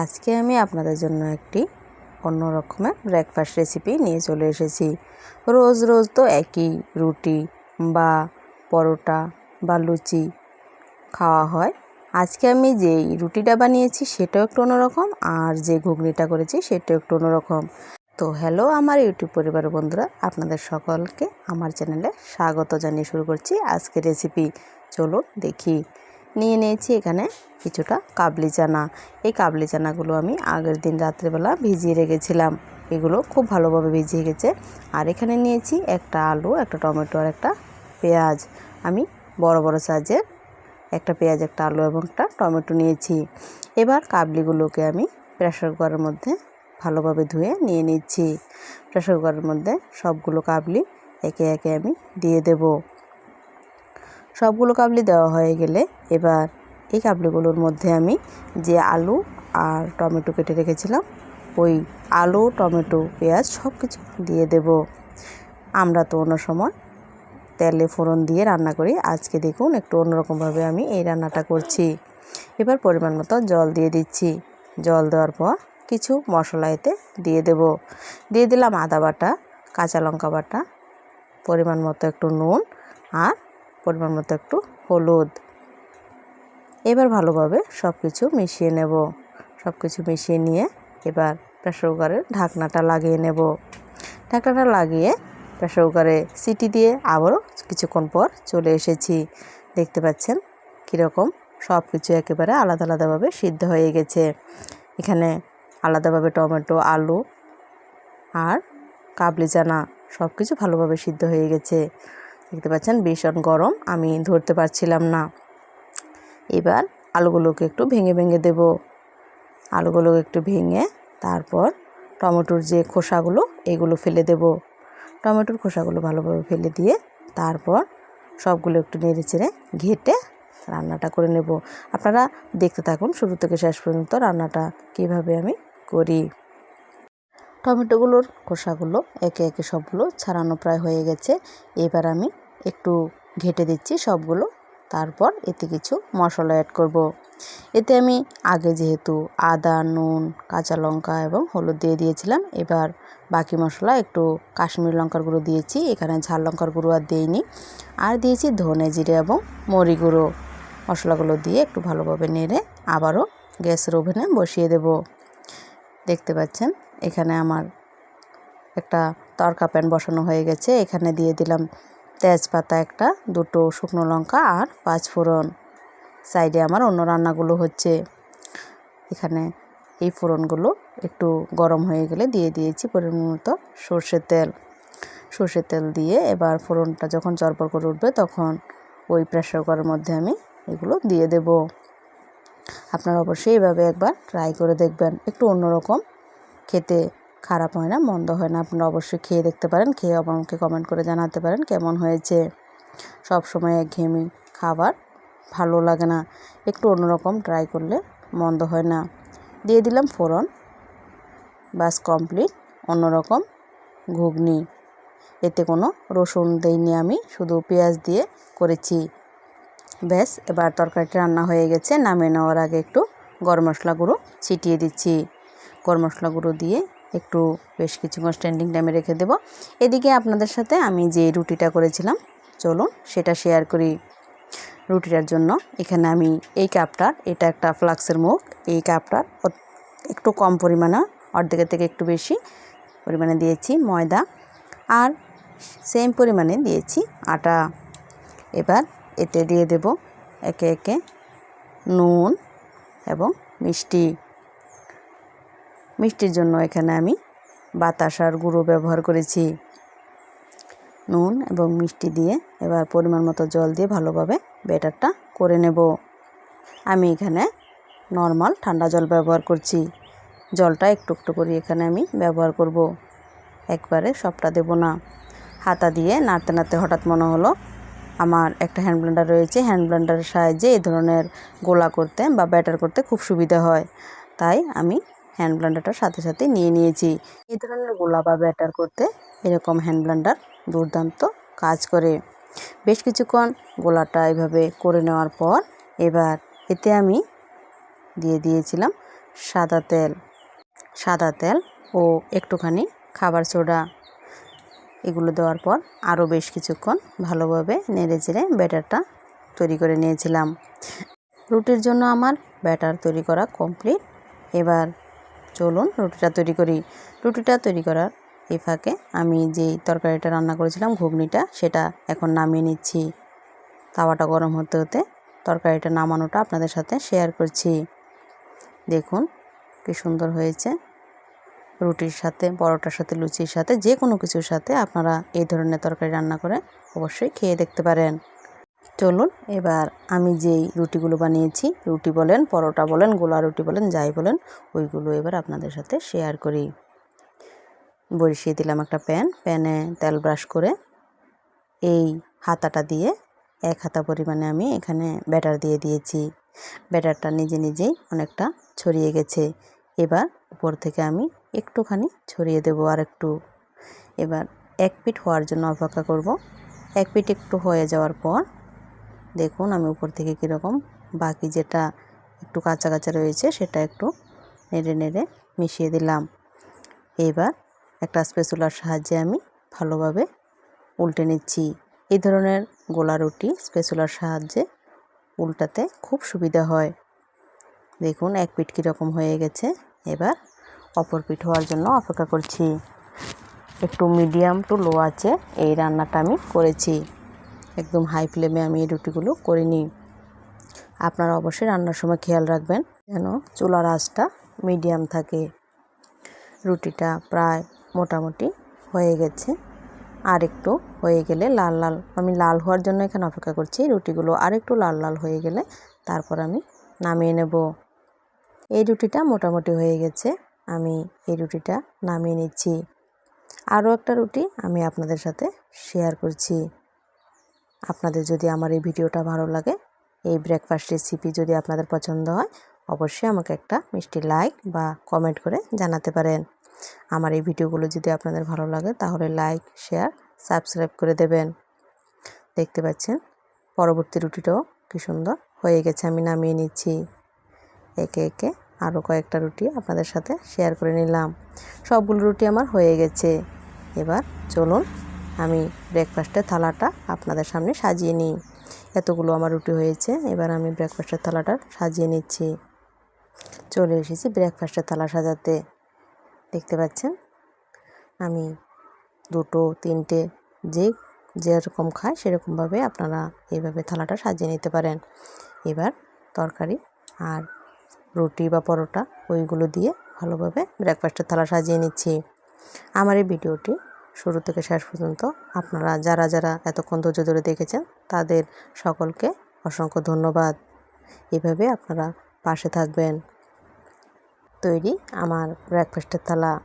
আজকে আমি আপনাদের জন্য একটি অন্য রকমের ব্রেকফাস্ট রেসিপি নিয়ে চলে এসেছি। রোজ রোজ তো একই রুটি বা পরোটা বা লুচি খাওয়া হয়। আজকে আমি যেই রুটিটা বানিয়েছি সেটাও একটু অন্যরকম আর যে ঘুগনিটা করেছি সেটাও একটু অন্যরকম তো হ্যালো আমার ইউটিউব পরিবারের বন্ধুরা, আপনাদের সকলকে আমার চ্যানেলে স্বাগত জানিয়ে শুরু করছি আজকে রেসিপি চলুন দেখি। নিয়ে নিয়েছি এখানে কিছুটা কাবলি চানা এই কাবলি চানাগুলো আমি আগের দিন রাত্রেবেলা ভিজিয়ে রেখেছিলাম। এগুলো খুব ভালোভাবে ভিজিয়ে গেছে। আর এখানে নিয়েছি একটা আলু, একটা টমেটো আর একটা পেঁয়াজ। আমি বড় বড় সাইজের একটা পেঁয়াজ, একটা আলু এবং একটা টমেটো নিয়েছি। এবার কাবলিগুলোকে আমি প্রেশার কুকারের মধ্যে ভালোভাবে ধুয়ে নিয়ে নিচ্ছি। প্রেশার কুকারের মধ্যে সবগুলো কাবলি একে একে আমি দিয়ে দেব। সবগুলো কাবলি দেওয়া হয়ে গেলে এবার এই কাবলিগুলোর মধ্যে আমি যে আলু আর টমেটো কেটে রেখেছিলাম, ওই আলু, টমেটো, পেঁয়াজ সব কিছু দিয়ে দেব। আমরা তো অন্য সময় তেলে ফোড়ন দিয়ে রান্না করি। আজকে দেখুন একটু অন্যরকমভাবে আমি এই রান্নাটা করছি। এবার পরিমাণ মতো জল দিয়ে দিচ্ছি। জল দেওয়ার পর কিছু মশলা এতে দিয়ে দেব। দিয়ে দিলাম আদা বাটা, কাঁচা লঙ্কা বাটা, পরিমাণ মতো একটু নুন আর পরিমাণ মতো একটু হলুদ। এবার ভালোভাবে সব কিছু মিশিয়ে নেব। সব কিছু মিশিয়ে নিয়ে এবার প্রেশার কুকারের ঢাকনাটা লাগিয়ে নেব। ঢাকনাটা লাগিয়ে প্রেশার কুকারে সিটি দিয়ে আবারও কিছুক্ষণ পর চলে এসেছি। দেখতে পাচ্ছেন কীরকম সব কিছু একেবারে আলাদা আলাদাভাবে সিদ্ধ হয়ে গেছে। এখানে আলাদাভাবে টমেটো, আলু আর কাবলি চানা সব কিছু ভালোভাবে সিদ্ধ হয়ে গেছে। দেখতে পাচ্ছেন ভীষণ গরম, আমি ধরতে পারছিলাম না। এবার আলুগুলোকে একটু ভেঙে ভেঙে দেব। আলুগুলোকে একটু ভেঙে তারপর টমেটোর যে খোসাগুলো, এগুলো ফেলে দেব। টমেটোর খোসাগুলো ভালোভাবে ফেলে দিয়ে তারপর সবগুলো একটু নেড়ে চেড়ে ঘেটে রান্নাটা করে নেব। আপনারা দেখতে থাকুন শুরু থেকে শেষ পর্যন্ত রান্নাটা কীভাবে আমি করি। টমেটোগুলোর খোসাগুলো একে একে সবগুলো ছাড়ানো প্রায় হয়ে গেছে। এবার আমি একটু ঘেটে দিচ্ছি সবগুলো। তারপর এতে কিছু মশলা অ্যাড করব। এতে আমি আগে যেহেতু আদা, নুন, কাঁচা লঙ্কা এবং হলুদ দিয়ে দিয়েছিলাম, এবার বাকি মশলা একটু কাশ্মীর লঙ্কার গুঁড়ো দিয়েছি, এখানে ঝাল লঙ্কার গুঁড়ো আর দিইনি। আর দিয়েছি ধনে জিরে এবং মরি গুঁড়ো। মশলাগুলো দিয়ে একটু ভালোভাবে নেড়ে আবারও গ্যাসের ওভেনে বসিয়ে দেব। দেখতে পাচ্ছেন, এখানে আমার একটা তরকা প্যান বসানো হয়ে গেছে, এখানে দিয়ে দিলাম তেজপাতা একটা, দুটো শুকনো লঙ্কা আর পাঁচ ফোড়ন। সাইডে আমার অন্য রান্নাগুলো হচ্ছে। এখানে এই ফোড়নগুলো একটু গরম হয়ে গেলে দিয়ে দিয়েছি পরিমাণ মতো সর্ষের তেল। সর্ষের তেল দিয়ে এবার ফোড়নটা যখন চরপর করে উঠবে তখন ওই প্রেশার কুকারের মধ্যে আমি এগুলো দিয়ে দেব। আপনারা অবশ্যই এভাবে একবার ট্রাই করে দেখবেন। একটু অন্যরকম খেতে খারাপ হয় না, মন্দ হয় না। আপনারা অবশ্যই খেয়ে দেখতে পারেন, খেয়ে আমাকে কমেন্ট করে জানাতে পারেন কেমন হয়েছে। সব সময় একঘেয়েমি খাবার ভালো লাগে না, একটু অন্যরকম ট্রাই করলে মন্দ হয় না। দিয়ে দিলাম ফোড়ন বাস কমপ্লিট অন্যরকম ঘুগনি। এতে কোনো রসুন দিইনি আমি, শুধু পেঁয়াজ দিয়ে করেছি। ব্যাস, এবার তরকারিটা রান্না হয়ে গেছে, নামিয়ে নেওয়ার আগে একটু গরম মশলা গুঁড়ো ছিটিয়ে দিচ্ছি। গরম মশলা গুঁড়ো দিয়ে একটু বেশ কিছুক্ষণ স্ট্যান্ডিং টাইমে রেখে দেব। এদিকে আপনাদের সাথে আমি যে রুটিটা করেছিলাম, চলুন সেটা শেয়ার করি রুটিটার জন্য। এখানে আমি এই কাপটার এটা একটা ফ্লাক্সের মুখ, এই কাপটার একটু কম পরিমাণে, অর্ধেকের থেকে একটু বেশি পরিমাণে দিয়েছি ময়দা। আর সেম পরিমাণে দিয়েছি আটা। এবার এতে দিয়ে দেব একে একে নুন এবং মিষ্টি। মিষ্টির জন্য এখানে আমি বাতাসার গুঁড়ো ব্যবহার করেছি। নুন এবং মিষ্টি দিয়ে এবার পরিমাণ মতো জল দিয়ে ভালোভাবে ব্যাটারটা করে নেব। আমি এখানে নর্মাল ঠান্ডা জল ব্যবহার করছি। জলটা একটু একটু করে এখানে আমি ব্যবহার করব। একবারে সবটা দেব না। হাতা দিয়ে নাড়তে নাড়তে হঠাৎ মনে হলো আমার একটা হ্যান্ড ব্লেন্ডার রয়েছে। হ্যান্ড ব্লেন্ডারের সাহায্যে এই ধরনের গোলা করতে বা ব্যাটার করতে খুব সুবিধা হয়। তাই আমি হ্যান্ড ব্লেন্ডারটার সাথে সাথে নিয়ে নিয়েছি। এই ধরনের গোলা বা ব্যাটার করতে এরকম হ্যান্ড ব্লেন্ডার দুর্দান্ত কাজ করে। বেশ কিছুক্ষণ গোলাটা এভাবে করে নেওয়ার পর এবার এতে আমি দিয়ে দিয়েছিলাম সাদা তেল। সাদা তেল ও একটুখানি খাবার সোডা। এগুলো দেওয়ার পর আরও বেশ কিছুক্ষণ ভালোভাবে নেড়ে চেড়ে ব্যাটারটা তৈরি করে নিয়েছিলাম। রুটির জন্য আমার ব্যাটার তৈরি করা কমপ্লিট। এবার চলুন রুটিটা তৈরি করি। রুটিটা তৈরি করার এই ফাঁকে আমি যেই তরকারিটা রান্না করেছিলাম, ঘুগনিটা, সেটা এখন নামিয়ে নিচ্ছি। তাওয়াটা গরম হতে হতে তরকারিটা নামানোটা আপনাদের সাথে শেয়ার করছি। দেখুন কি সুন্দর হয়েছে। রুটির সাথে, পরোটার সাথে, লুচির সাথে যে কোনো কিছুর সাথে আপনারা এই ধরনের তরকারি রান্না করে অবশ্যই খেয়ে দেখতে পারেন। চলুন এবার আমি যেই রুটিগুলো বানিয়েছি, রুটি বলেন, পরোটা বলেন, গোলা রুটি বলেন, যাই বলেন, ওইগুলো এবার আপনাদের সাথে শেয়ার করি। বসিয়ে দিলাম একটা প্যান প্যানে তেল ব্রাশ করে এই হাতাটা দিয়ে এক হাতা পরিমাণে আমি এখানে ব্যাটার দিয়ে দিয়েছি। ব্যাটারটা নিজে নিজেই অনেকটা ছড়িয়ে গেছে। এবার উপর থেকে আমি একটুখানি ছড়িয়ে দেবো আর একটু এবার এক পিঠ হওয়ার জন্য অপেক্ষা করব। এক পিঠ একটু হয়ে যাওয়ার পর দেখুন আমি উপর থেকে কীরকম বাকি যেটা একটু কাঁচা কাঁচা রয়েছে সেটা একটু নেড়ে নেড়ে মিশিয়ে দিলাম। এবার একটা স্পেসুলার সাহায্যে আমি ভালোভাবে উল্টে নিচ্ছি। এই ধরনের গোলা রুটি স্পেসুলার সাহায্যে উল্টাতে খুব সুবিধা হয়। দেখুন এক পিঠ কীরকম হয়ে গেছে। এবার অপর পিঠ হওয়ার জন্য অপেক্ষা করছি। একটু মিডিয়াম টু লো আছে এই রান্নাটা আমি করেছি। একদম হাই ফ্লেমে আমি এই রুটিগুলো করে নিই। আপনারা অবশ্যই রান্নার সময় খেয়াল রাখবেন যেন চুলার আঁচটা মিডিয়াম থাকে। রুটিটা প্রায় মোটামুটি হয়ে গেছে। আর একটু হয়ে গেলে লাল লাল, আমি লাল হওয়ার জন্য এখানে অপেক্ষা করছি। রুটিগুলো আর একটু লাল লাল হয়ে গেলে তারপর আমি নামিয়ে নেব। এই রুটিটা মোটামুটি হয়ে গেছে, আমি এই রুটিটা নামিয়ে নিচ্ছি। আরও একটা রুটি আমি আপনাদের সাথে শেয়ার করছি। আপনাদের যদি আমার এই ভিডিওটা ভালো লাগে, এই ব্রেকফাস্ট রেসিপি যদি আপনাদের পছন্দ হয়, অবশ্যই আমাকে একটা মিষ্টি লাইক বা কমেন্ট করে জানাতে পারেন। আমার এই ভিডিওগুলো যদি আপনাদের ভালো লাগে, তাহলে লাইক শেয়ার সাবস্ক্রাইব করে দেবেন। দেখতে পাচ্ছেন, পরবর্তী রুটিটাও কী সুন্দর হয়ে গেছে, আমি নামিয়ে নিচ্ছি। একে একে আরও কয়েকটা রুটি আপনাদের সাথে শেয়ার করে নিলাম। সবগুলো রুটি আমার হয়ে গেছে। এবার চলুন আমি ব্রেকফাস্টের থালাটা আপনাদের সামনে সাজিয়ে নিই। এতগুলো আমার রুটি হয়েছে, এবার আমি ব্রেকফাস্টের থালাটা সাজিয়ে নিচ্ছি। চলে এসেছি ব্রেকফাস্টের থালা সাজাতে। দেখতে পাচ্ছেন? আমি দুটো, তিনটে, যে যেরকম খায় সেরকমভাবে আপনারা এইভাবে থালাটা সাজিয়ে নিতে পারেন। এবার তরকারি আর রুটি বা পরোটা, ওইগুলো দিয়ে ভালোভাবে ব্রেকফাস্টের থালা সাজিয়ে নিচ্ছি। আমার এই ভিডিওটি শুরু থেকে শেষ পর্যন্ত আপনারা যারা যারা এতক্ষণ ধৈর্য ধরে দেখেছেন, তাদের সকলকে অসংখ্য ধন্যবাদ। এভাবে আপনারা পাশে থাকবেন। তৈরি আমার ব্রেকফাস্টের থালা।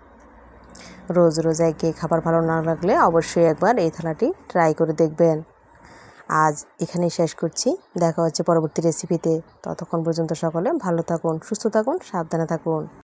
রোজ রোজ একই খাবার ভালো না লাগলে অবশ্যই একবার এই থালাটি ট্রাই করে দেখবেন। আজ এখানেই শেষ করছি। দেখা হচ্ছে পরবর্তী রেসিপিতে ততক্ষণ পর্যন্ত সকলে ভালো থাকুন, সুস্থ থাকুন, সাবধানে থাকুন।